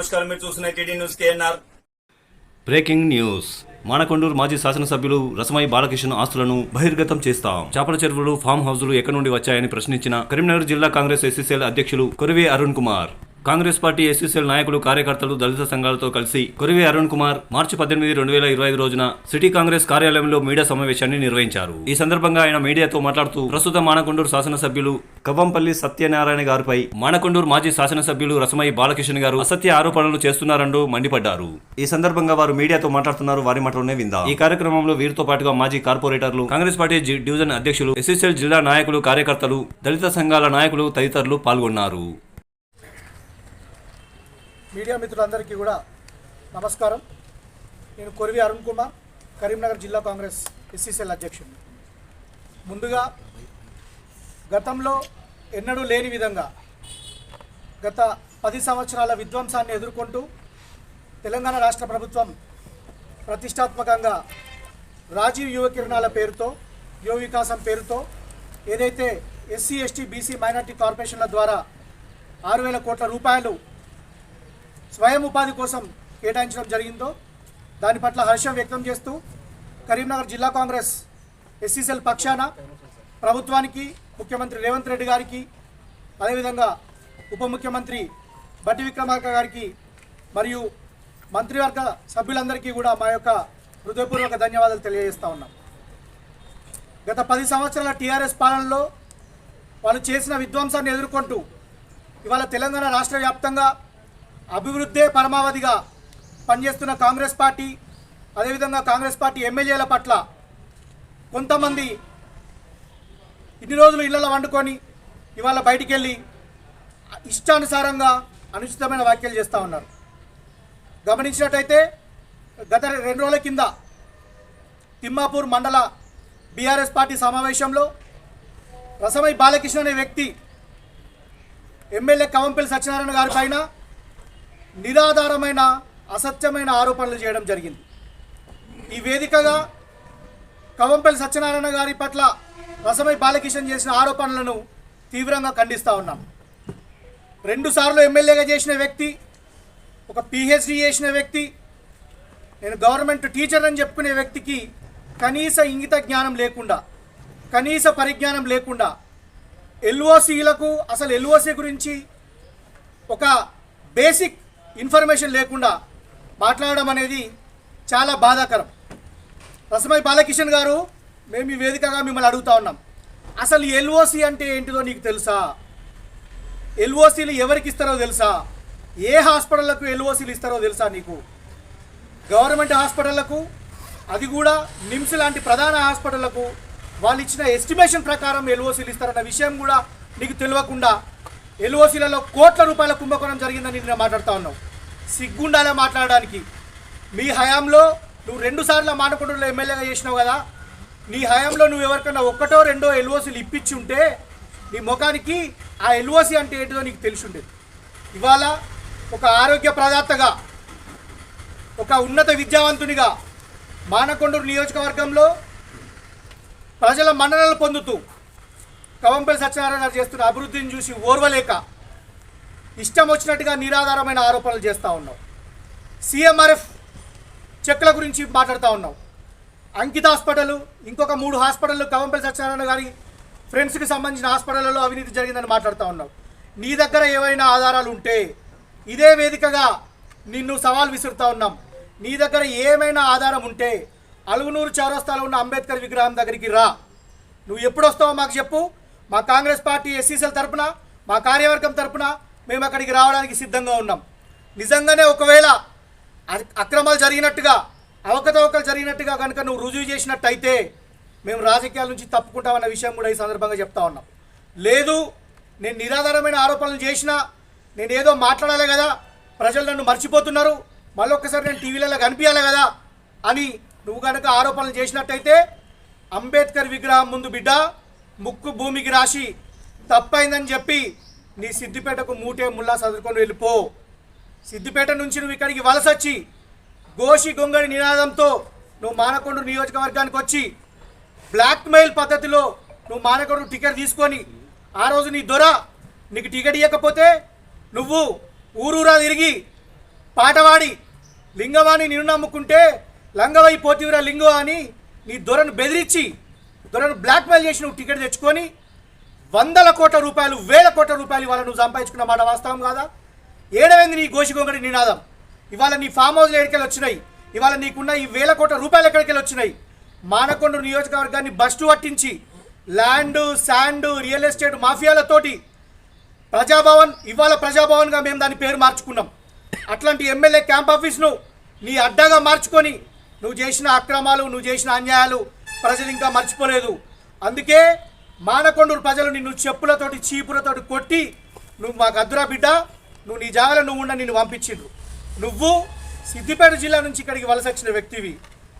నమస్కారం. మీరు చూస్తున్న TD news KNR. Breaking news. Manakondur మాజీ శాసనసభ్యులు రసమై బాలకృష్ణ ఆస్తులను బహిర్గతం చేస్తాం. చేపల చెరువులు ఫామ్ హౌజులు ఎక్కడి నుండి వచ్చాయని ప్రశ్నించిన కరీంనగర్ జిల్లా కాంగ్రెస్ ఎస్సీసీఎల్ అధ్యక్షులు Korive Arun Kumar. Congress party SCCL నాయకులు కార్యకర్తలు దళిత సంఘాలతో కలిసి కొరివే అరుణ్ కుమార్ మార్చి పద్దెనిమిది రెండు వేల ఇరవై ఐదు రోజున సిటీ కాంగ్రెస్ కార్యాలయంలో మీడియా సమావేశాన్ని నిర్వహించారు. ఈ సందర్భంగా ఆయన మీడియాతో మాట్లాడుతూ ప్రస్తుత మానకొండూరు శాసనసభ్యులు కవ్వంపల్లి సత్యనారాయణ గారిపై మానకొండూరు మాజీ శాసనసభ్యులు రసమయ్య బాలకిషన్ గారు అసత్య ఆరోపణలు చేస్తున్నారంటూ మండిపడ్డారు. ఈ సందర్భంగా వారు మీడియాతో మాట్లాడుతున్నారు. వారి మాటలోనే విందా. ఈ కార్యక్రమంలో వీరితో పాటుగా మాజీ కార్పొరేటర్లు కాంగ్రెస్ పార్టీ జి- డివిజన్ అధ్యక్షులు ఎస్ఎస్ఎల్ జిల్లా నాయకులు కార్యకర్తలు దళిత సంఘాల నాయకులు తదితరులు పాల్గొన్నారు. మీడియా మిత్రులందరికీ కూడా నమస్కారం. నేను కొరివి అరుణ్ కుమార్ కరీంనగర్ జిల్లా కాంగ్రెస్ ఎస్సీసీఎల్ అధ్యక్షుడు ముందుగా గతంలో ఎన్నడూ లేని విధంగా గత పది సంవత్సరాల విధ్వంసాన్ని ఎదుర్కొంటూ తెలంగాణ రాష్ట్ర ప్రభుత్వం ప్రతిష్టాత్మకంగా రాజీవ్ యువ కిరణాల పేరుతో యువ వికాసం పేరుతో ఏదైతే ఎస్సీ ఎస్టీ బీసీ మైనార్టీ కార్పొరేషన్ల ద్వారా ఆరు వేల కోట్ల రూపాయలు స్వయం ఉపాధి కోసం కేటాయించడం జరిగిందో దాని పట్ల హర్షం వ్యక్తం చేస్తూ కరీంనగర్ జిల్లా కాంగ్రెస్ ఎస్సీసీఎల్ పక్షాన ప్రభుత్వానికి ముఖ్యమంత్రి రేవంత్ రెడ్డి గారికి అదేవిధంగా ఉప ముఖ్యమంత్రి బట్టి విక్రమార్క గారికి మరియు మంత్రివర్గ సభ్యులందరికీ కూడా మా యొక్క హృదయపూర్వక ధన్యవాదాలు తెలియజేస్తా ఉన్నాం. గత పది సంవత్సరాల టీఆర్ఎస్ పాలనలో వాళ్ళు చేసిన విధ్వంసాన్ని ఎదుర్కొంటూ ఇవాళ తెలంగాణ రాష్ట్ర వ్యాప్తంగా అభివృద్ధే పరమావధిగా పనిచేస్తున్న కాంగ్రెస్ పార్టీ అదేవిధంగా కాంగ్రెస్ పార్టీ ఎమ్మెల్యేల పట్ల కొంతమంది ఇన్ని రోజులు ఇళ్ళలో వండుకొని ఇవాళ బయటికి వెళ్ళి ఇష్టానుసారంగా అనుచితమైన వ్యాఖ్యలు చేస్తూ ఉన్నారు. గమనించినట్టయితే గత రెండు రోజుల కింద తిమ్మాపూర్ మండల బీఆర్ఎస్ పార్టీ సమావేశంలో రసమై బాలకృష్ణ అనే వ్యక్తి ఎమ్మెల్యే కవంపల్లి సత్యనారాయణ గారి పైన నిరాధారమైన అసత్యమైన ఆరోపణలు చేయడం జరిగింది. ఈ వేదికగా కవంపల్లి సత్యనారాయణ గారి పట్ల రసమై బాలకిషన్ చేసిన ఆరోపణలను తీవ్రంగా ఖండిస్తూ ఉన్నాం. రెండుసార్లు ఎమ్మెల్యేగా చేసిన వ్యక్తి ఒక పిహెచ్డి చేసిన వ్యక్తి నేను గవర్నమెంట్ టీచర్ అని చెప్పుకునే వ్యక్తికి కనీస ఇంగిత జ్ఞానం లేకుండా కనీస పరిజ్ఞానం లేకుండా ఎల్ఓసీలకు అసలు ఎల్ఓసి గురించి ఒక బేసిక్ ఇన్ఫర్మేషన్ లేకుండా మాట్లాడడం అనేది చాలా బాధాకరం. రసమై బాలకిషన్ గారు మేము ఈ వేదికగా మిమ్మల్ని అడుగుతా ఉన్నాం. అసలు ఎల్ఓసి అంటే ఏంటిదో నీకు తెలుసా? ఎల్ఓసీలు ఎవరికి ఇస్తారో తెలుసా? ఏ హాస్పిటళ్ళకు ఎల్ఓసీలు ఇస్తారో తెలుసా నీకు? గవర్నమెంట్ హాస్పిటళ్ళకు అది కూడా నిమ్స్ లాంటి ప్రధాన హాస్పిటళ్ళకు వాళ్ళు ఇచ్చిన ఎస్టిమేషన్ ప్రకారం ఎల్ఓసీలు ఇస్తారన్న విషయం కూడా నీకు తెలియకుండా ఎల్ఓసీలలో కోట్ల రూపాయల కుంభకోణం జరిగిందని నేను మాట్లాడుతూ ఉన్నావు సిగ్గుండాలే మాట్లాడడానికి. మీ హయాంలో నువ్వు రెండు సార్లు మానకొండలో ఎమ్మెల్యేగా చేసినావు కదా నీ హయాంలో నువ్వు ఎవరికన్నా ఒక్కటో రెండో ఎల్ఓసీలు ఇప్పించి ఉంటే నీ ముఖానికి ఆ ఎల్ఓసి అంటే ఏంటిదో నీకు తెలిసి ఉండేది ఇవాళ ఒక ఆరోగ్య ప్రదాతగా ఒక ఉన్నత విద్యావంతునిగా మానకొండూరు నియోజకవర్గంలో ప్రజల మన్ననలు పొందుతూ కవంపల్లి సత్యనారాయణ గారు చేస్తున్న అభివృద్ధిని చూసి ఓర్వలేక ఇష్టం వచ్చినట్టుగా నిరాధారమైన ఆరోపణలు చేస్తూ ఉన్నావు. సీఎంఆర్ఎఫ్ చెక్ల గురించి మాట్లాడుతూ ఉన్నావు. అంకిత హాస్పిటల్ ఇంకొక మూడు హాస్పిటల్ కవంపల్లి సత్యనారాయణ గారి ఫ్రెండ్స్కి సంబంధించిన హాస్పిటల్లో అవినీతి జరిగిందని మాట్లాడుతూ ఉన్నావు. నీ దగ్గర ఏవైనా ఆధారాలు ఉంటే ఇదే వేదికగా నిన్ను సవాల్ విసురుతూ ఉన్నాం. నీ దగ్గర ఏమైనా ఆధారం ఉంటే అలుగునూరు చౌరస్తాలో ఉన్న అంబేద్కర్ విగ్రహం దగ్గరికి రా. నువ్వు ఎప్పుడు వస్తావో మాకు చెప్పు. మా కాంగ్రెస్ పార్టీ ఎస్సీసీల తరపున మా కార్యవర్గం తరపున మేము అక్కడికి రావడానికి సిద్ధంగా ఉన్నాం. నిజంగానే ఒకవేళ అక్రమాలు జరిగినట్టుగా అవకతవకలు జరిగినట్టుగా కనుక నువ్వు రుజువు చేసినట్టయితే మేము రాజకీయాల నుంచి తప్పుకుంటామన్న విషయం కూడా ఈ సందర్భంగా చెప్తా ఉన్నాం. లేదు నేను నిరాధారమైన ఆరోపణలు చేసినా నేను ఏదో మాట్లాడాలి కదా ప్రజలు నన్ను మర్చిపోతున్నారు మళ్ళొక్కసారి నేను టీవీలలో కనిపించాలి కదా అని నువ్వు కనుక ఆరోపణలు చేసినట్టయితే అంబేద్కర్ విగ్రహం ముందు బిడ్డ ముక్కు భూమికి రాసి తప్పైందని చెప్పి నీ సిద్దిపేటకు మూటే ముల్లా చదువుకొని వెళ్ళిపో. సిద్దిపేట నుంచి నువ్వు ఇక్కడికి వలసొచ్చి గోషి గొంగడి నినాదంతో నువ్వు మానకొండ నియోజకవర్గానికి వచ్చి బ్లాక్మెయిల్ పద్ధతిలో నువ్వు మానకొండ టికెట్ తీసుకొని ఆ రోజు నీ దొర నీకు టికెట్ ఇవ్వకపోతే నువ్వు ఊరూరా తిరిగి పాటవాడి లింగవాణి నిన్ను నమ్ముకుంటే లంగవై పోతివిరా లింగో అని నీ దొరను బెదిరించి దొరను బ్లాక్మెయిల్ చేసి నువ్వు టికెట్ తెచ్చుకొని వందల కోట్ల రూపాయలు వేల కోట్ల రూపాయలు ఇవాళ నువ్వు సంపాదించుకున్న మాట వాస్తవం కాదా? ఏడవైంది నీ గోషిగొంగడి నినాదం. ఇవాళ నీ ఫామ్ హౌస్లు ఎక్కడికి వచ్చినాయి? ఇవాళ నీకున్న ఈ వేల కోట్ల రూపాయలు ఎక్కడికి వచ్చినాయి? మానకొండ నియోజకవర్గాన్ని బస్టు పట్టించి ల్యాండ్ శాండ్ రియల్ ఎస్టేట్ మాఫియాలతోటి ప్రజాభవన్ ఇవాళ ప్రజాభవన్గా మేము దాని పేరు మార్చుకున్నాం. అట్లాంటి ఎమ్మెల్యే క్యాంప్ ఆఫీస్ను నీ అడ్డాగా మార్చుకొని నువ్వు చేసిన అక్రమాలు నువ్వు చేసిన అన్యాయాలు ప్రజలు ఇంకా మర్చిపోలేదు. అందుకే మానకొండూరు ప్రజలు నిన్ను చెప్పులతోటి చీపులతోటి కొట్టి నువ్వు మాకు అద్దురా బిడ్డ నువ్వు నీ జాగాలో నువ్వు ఉండ నిన్ను పంపించిండ్రు. నువ్వు సిద్దిపేట జిల్లా నుంచి ఇక్కడికి వలస వచ్చిన వ్యక్తివి.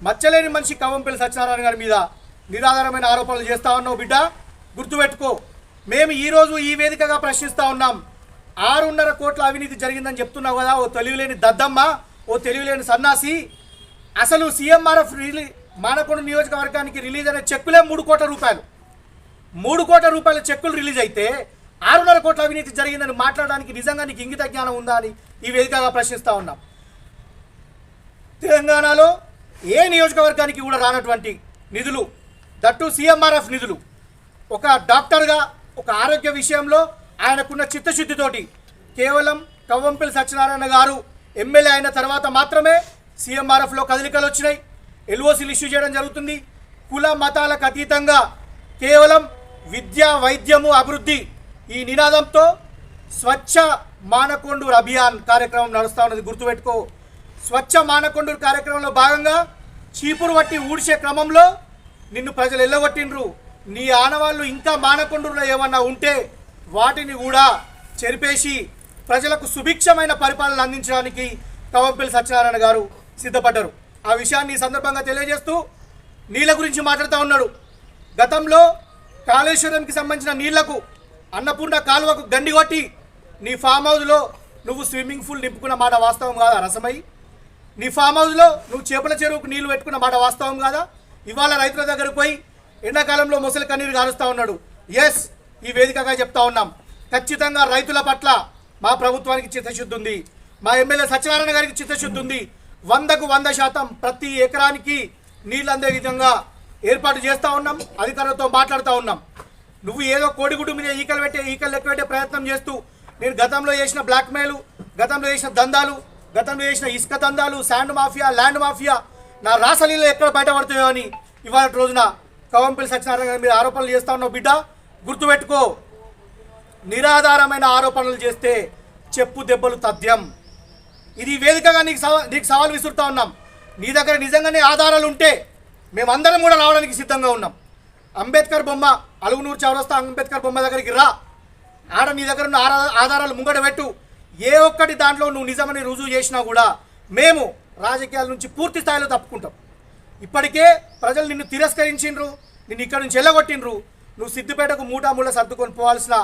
మచ్చలేని మనిషి కవంపల్లి సత్యనారాయణ గారి మీద నిరాధారమైన ఆరోపణలు చేస్తా ఉన్నావు బిడ్డ. గుర్తుపెట్టుకో మేము ఈరోజు ఈ వేదికగా ప్రశ్నిస్తా ఉన్నాం. ఆరున్నర కోట్ల అవినీతి జరిగిందని చెప్తున్నావు కదా ఓ తెలివిలేని దద్దమ్మ ఓ తెలివిలేని సన్నాసి. అసలు సీఎంఆర్ఎఫ్ రిలీ మానకొండ నియోజకవర్గానికి రిలీజ్ అయిన చెక్కులే మూడు కోట్ల రూపాయలు. మూడు కోట్ల రూపాయల చెక్కులు రిలీజ్ అయితే ఆరున్నర కోట్ల అవినీతి జరిగిందని మాట్లాడడానికి నిజంగా నీకు ఇంగిత జ్ఞానం ఉందా అని ఈ వేదికగా ప్రశ్నిస్తూ ఉన్నాం. తెలంగాణలో ఏ నియోజకవర్గానికి కూడా రానటువంటి నిధులు దట్టు సీఎంఆర్ఎఫ్ నిధులు ఒక డాక్టర్గా ఒక ఆరోగ్య విషయంలో ఆయనకున్న చిత్తశుద్ధితోటి కేవలం కవ్వంపల్లి సత్యనారాయణ గారు ఎమ్మెల్యే అయిన తర్వాత మాత్రమే సీఎంఆర్ఎఫ్లో కదలికలు వచ్చినాయి. ఎల్ఓసీలు ఇష్యూ చేయడం జరుగుతుంది. కుల మతాలకు అతీతంగా కేవలం విద్య వైద్యము అభివృద్ధి. ఈ నినాదంతో స్వచ్ఛ మానకొండూరు అభియాన్ కార్యక్రమం నడుస్తూ ఉన్నది. గుర్తుపెట్టుకో. స్వచ్ఛ మానకొండూరు కార్యక్రమంలో భాగంగా చీపురు వట్టి ఊడ్చే క్రమంలో నిన్ను ప్రజలు ఎల్లగొట్టిండ్రు. నీ ఆనవాళ్ళు ఇంకా మానకొండూరులో ఏమన్నా ఉంటే వాటిని కూడా చెరిపేసి ప్రజలకు సుభిక్షమైన పరిపాలన అందించడానికి కవంపల్లి సత్యనారాయణ గారు సిద్ధపడ్డారు. ఆ విషయాన్ని ఈ సందర్భంగా తెలియజేస్తూ నీళ్ళ గురించి మాట్లాడుతూ ఉన్నాడు. గతంలో కాళేశ్వరంకి సంబంధించిన నీళ్ళకు అన్నపూర్ణ కాలువకు గండి కొట్టి నీ ఫామ్ హౌస్లో నువ్వు స్విమ్మింగ్ పూల్ నింపుకున్న మాట వాస్తవం కాదా రసమై? నీ ఫామ్ హౌస్లో నువ్వు చేపల చెరువుకు నీళ్ళు పెట్టుకున్న మాట వాస్తవం కాదా? ఇవాళ రైతుల దగ్గరకు పోయి ఎండాకాలంలో ముసలి కన్నీరు కారుస్తూ ఉన్నాడు. ఎస్ ఈ వేదికగా చెప్తా ఉన్నాం. ఖచ్చితంగా రైతుల పట్ల మా ప్రభుత్వానికి చిత్తశుద్ధి ఉంది. మా ఎమ్మెల్యే సత్యనారాయణ గారికి చిత్తశుద్ధి ఉంది. వందకు వంద శాతం ప్రతి ఎకరానికి నీళ్ళు అందే విధంగా ఏర్పాటు చేస్తూ ఉన్నాం అధికారులతో మాట్లాడుతూ ఉన్నాం. నువ్వు ఏదో కోడిగుడ్డు మీద ఈకలు పెట్టే ఈకలు లెక్క పెట్టే ప్రయత్నం చేస్తూ నేను గతంలో చేసిన బ్లాక్మెయిల్ గతంలో చేసిన దందాలు గతంలో చేసిన ఇసుక దందాలు శాండ్ మాఫియా ల్యాండ్ మాఫియా నా రాసలీలు ఎక్కడ బయటపడతాయో అని ఇవాళ రోజున కవంపల్లి సత్యనారాయణ గారి మీద ఆరోపణలు చేస్తా ఉన్నావు బిడ్డ. గుర్తుపెట్టుకో నిరాధారమైన ఆరోపణలు చేస్తే చెప్పు దెబ్బలు తథ్యం. ఇది వేదికగా నీకు సవా నీకు సవాల్ విసురుతా ఉన్నాం. నీ దగ్గర నిజంగానే ఆధారాలు ఉంటే మేమందరం కూడా రావడానికి సిద్ధంగా ఉన్నాం. అంబేద్కర్ బొమ్మ అలుగునూరు చౌరస్తా అంబేద్కర్ బొమ్మ దగ్గరికి రా. ఆడ నీ దగ్గర ఉన్న ఆధారాలు ముంగడ పెట్టు. ఏ ఒక్కటి దాంట్లో నువ్వు నిజమని రుజువు చేసినా కూడా మేము రాజకీయాల నుంచి పూర్తి స్థాయిలో తప్పుకుంటాం. ఇప్పటికే ప్రజలు నిన్ను తిరస్కరించిండ్రు నిన్ను ఇక్కడ నుంచి వెళ్ళగొట్టిండ్రు. నువ్వు సిద్దిపేటకు మూటా మూల సర్దుకొని పోవాల్సిన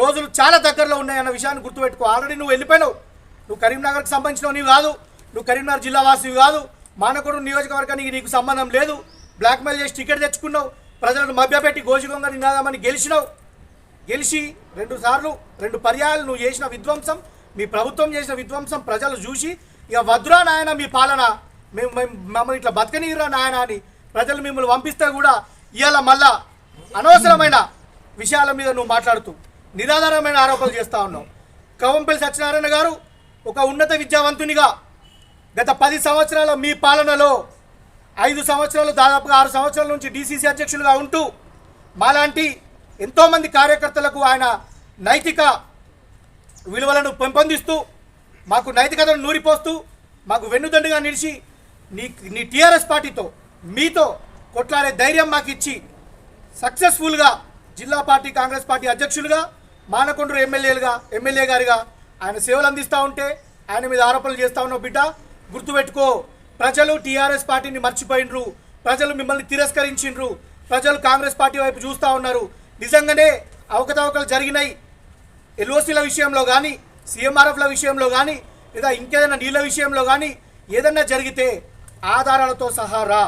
రోజులు చాలా దగ్గరలో ఉన్నాయన్న విషయాన్ని గుర్తుపెట్టుకో. ఆల్రెడీ నువ్వు వెళ్ళిపోయినావు. నువ్వు కరీంనగర్కి సంబంధించినవి నీవు కాదు. నువ్వు కరీంనగర్ జిల్లా వాసివి కాదు. మానకొండ నియోజకవర్గానికి నీకు సంబంధం లేదు. బ్లాక్మెయిల్ చేసి టికెట్ తెచ్చుకున్నావు. ప్రజలను మభ్యపెట్టి గోజుగొంగ నినాదామని గెలిచినావు. గెలిచి రెండు సార్లు రెండు పర్యాయాలు నువ్వు చేసిన విధ్వంసం మీ ప్రభుత్వం చేసిన విధ్వంసం ప్రజలు చూసి ఇక వద్దురా నాయన మీ పాలన. మేము మేము మమ్మల్ని ఇట్లా బతకనీరా నాయన అని ప్రజలు మిమ్మల్ని పంపిస్తే కూడా ఇవాళ మళ్ళా అనవసరమైన విషయాల మీద నువ్వు మాట్లాడుతూ నిరాధారమైన ఆరోపణలు చేస్తూ ఉన్నావు. కవంపల్లి సత్యనారాయణ గారు ఒక ఉన్నత విద్యావంతునిగా గత పది సంవత్సరాల మీ పాలనలో ఐదు సంవత్సరాలు దాదాపుగా ఆరు సంవత్సరాల నుంచి డీసీసీ అధ్యక్షులుగా ఉంటూ మాలాంటి ఎంతోమంది కార్యకర్తలకు ఆయన నైతిక విలువలను పెంపొందిస్తూ మాకు నైతికతను నూరిపోస్తూ మాకు వెన్నుదండుగా నిలిచి నీ నీ టీఆర్ఎస్ పార్టీతో మీతో కొట్లాడే ధైర్యం మాకు ఇచ్చి సక్సెస్ఫుల్గా జిల్లా పార్టీ కాంగ్రెస్ పార్టీ అధ్యక్షులుగా మానకొండ్రు ఎమ్మెల్యేలుగా ఎమ్మెల్యే గారిగా ఆయన సేవలు అందిస్తూ ఉంటే ఆయన మీద ఆరోపణలు చేస్తూ ఉన్నావు బిడ్డ. గుర్తుపెట్టుకో ప్రజలు టీఆర్ఎస్ పార్టీని మర్చిపోయినరు ప్రజలు మిమ్మల్ని తిరస్కరించిండ్రు ప్రజలు కాంగ్రెస్ పార్టీ వైపు చూస్తూ ఉన్నారు. నిజంగానే అవకతవకలు జరిగినాయి. ఎల్ఓసీల విషయంలో కానీ సీఎంఆర్ఎఫ్ల విషయంలో కానీ లేదా ఇంకేదైనా నీళ్ళ విషయంలో కానీ ఏదన్నా జరిగితే ఆధారాలతో సహా రా.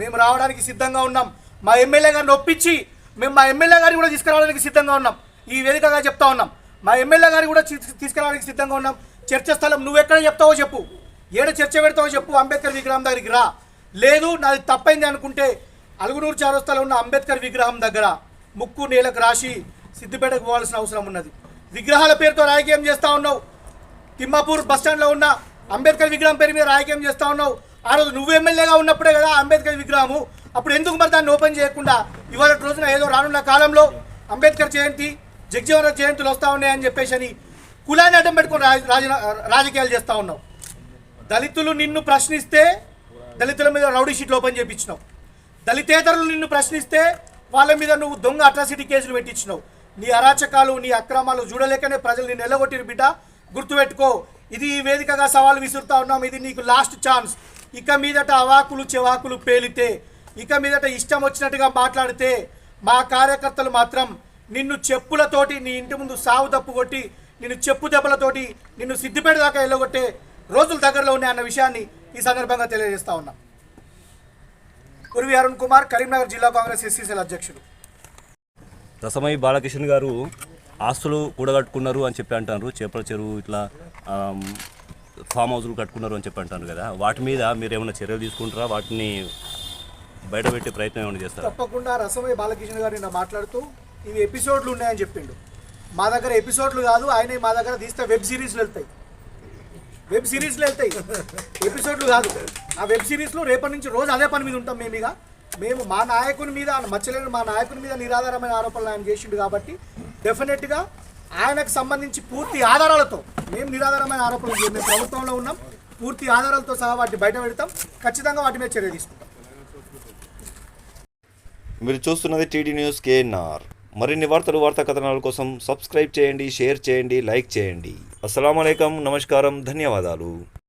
మేము రావడానికి సిద్ధంగా ఉన్నాం. మా ఎమ్మెల్యే గారిని ఒప్పించి మేము మా ఎమ్మెల్యే గారిని కూడా తీసుకురావడానికి సిద్ధంగా ఉన్నాం. ఈ వేదికగా చెప్తా ఉన్నాం. మా ఎమ్మెల్యే గారిని కూడా తీసుకురావడానికి సిద్ధంగా ఉన్నాం. చర్చ స్థలం నువ్వెక్కడ చెప్తావో చెప్పు. ఏడ చర్చ పెడతావో చెప్పు అంబేద్కర్ విగ్రహం దగ్గరికి రా. లేదు నాది తప్పైంది అనుకుంటే అలుగునూరు చారోస్తాలో ఉన్న అంబేద్కర్ విగ్రహం దగ్గర ముక్కు నేలకు రాసి సిద్దిపేటకు పోవాల్సిన అవసరం ఉన్నది. విగ్రహాల పేరుతో రాజకీయం చేస్తూ ఉన్నావు. తిమ్మాపూర్ బస్ స్టాండ్లో ఉన్న అంబేద్కర్ విగ్రహం పేరు మీద రాజకీయం చేస్తూ ఉన్నావు. ఆ రోజు నువ్వు ఎమ్మెల్యేగా ఉన్నప్పుడే కదా అంబేద్కర్ విగ్రహము. అప్పుడు ఎందుకు మరి దాన్ని ఓపెన్ చేయకుండా ఇవాళ రోజున ఏదో రానున్న కాలంలో అంబేద్కర్ జయంతి జగ్జీవన జయంతులు వస్తూ ఉన్నాయని చెప్పేసి అని కులాన్ని అడ్డం పెట్టుకుని రాజ రాజకీయాలు చేస్తూ ఉన్నావు. దళితులు నిన్ను ప్రశ్నిస్తే దళితుల మీద రౌడీ షీట్లు ఓపెన్ చేయించినావు దళితేతరులు నిన్ను ప్రశ్నిస్తే వాళ్ళ మీద నువ్వు దొంగ అట్రాసిటీ కేసులు పెట్టించినావు. నీ అరాచకాలు నీ అక్రమాలు చూడలేకనే ప్రజలు నిన్ను ఎల్లగొట్టిరు బిడ్డ. గుర్తుపెట్టుకో ఇది ఈ వేదికగా సవాల్ విసురుతా ఉన్నాం. ఇది నీకు లాస్ట్ ఛాన్స్ ఇక మీదట అవాకులు చెవాకులు పేలితే ఇక మీదట ఇష్టం వచ్చినట్టుగా మాట్లాడితే మా కార్యకర్తలు మాత్రం నిన్ను చెప్పులతోటి నీ ఇంటి ముందు సావు తప్పు కొట్టి నిన్ను చెప్పు దెబ్బలతోటి నిన్ను సిద్దిపేట దాకా వెళ్ళగొట్టే రోజులు దగ్గరలో ఉన్నాయి అన్న విషయాన్ని ఈ సందర్భంగా తెలియజేస్తా ఉన్నాం. కురివి అరుణ్ కుమార్ కరీంనగర్ జిల్లా కాంగ్రెస్ ఎస్సీసీల అధ్యక్షుడు రసమై బాలకిషన్ గారు ఆస్తులు కూడగట్టుకున్నారు అని చెప్పి అంటారు. చేపల చెరువు ఇట్లా ఫామ్ హౌస్లు కట్టుకున్నారు అని చెప్పి అంటారు కదా. వాటి మీద మీరు ఏమైనా చర్యలు తీసుకుంటారా? వాటిని బయటపెట్టే ప్రయత్నం ఏమైనా చేస్తారా? తప్పకుండా రసమయ్య బాలకృష్ణ గారు నిన్న మాట్లాడుతూ ఇవి ఎపిసోడ్లు ఉన్నాయని చెప్పిండు. మా దగ్గర ఎపిసోడ్లు కాదు ఆయన మా దగ్గర తీస్తే వెబ్ సిరీస్లు వెళ్తాయి. వెబ్ సిరీస్లు వెళ్తాయి. ఎపిసోడ్లు కాదు. ఆ వెబ్ సిరీస్లో రేపటి నుంచి రోజు అదే పని మీద ఉంటాం మేము ఇక. మేము మా నాయకుని మీద మచ్చలేని మా నాయకుని మీద నిరాధారమైన ఆరోపణలు ఆయన చేసిండు కాబట్టి డెఫినెట్గా ఆయనకు సంబంధించి పూర్తి ఆధారాలతో మేము నిరాధారమైన ఆరోపణలు చేయం. మేము ప్రభుత్వంలో ఉన్నాం. పూర్తి ఆధారాలతో సహా వాటిని బయట పెడతాం. ఖచ్చితంగా వాటి మీద చర్య తీసుకుంటాం. మీరు చూస్తున్నది టీడీ న్యూస్ కేఎన్ఆర్. మరిన్ని వార్తలు వార్తా కథనాల కోసం సబ్స్క్రైబ్ చేయండి షేర్ చేయండి లైక్ చేయండి. అస్సలం నమస్కారం ధన్యవాదాలు.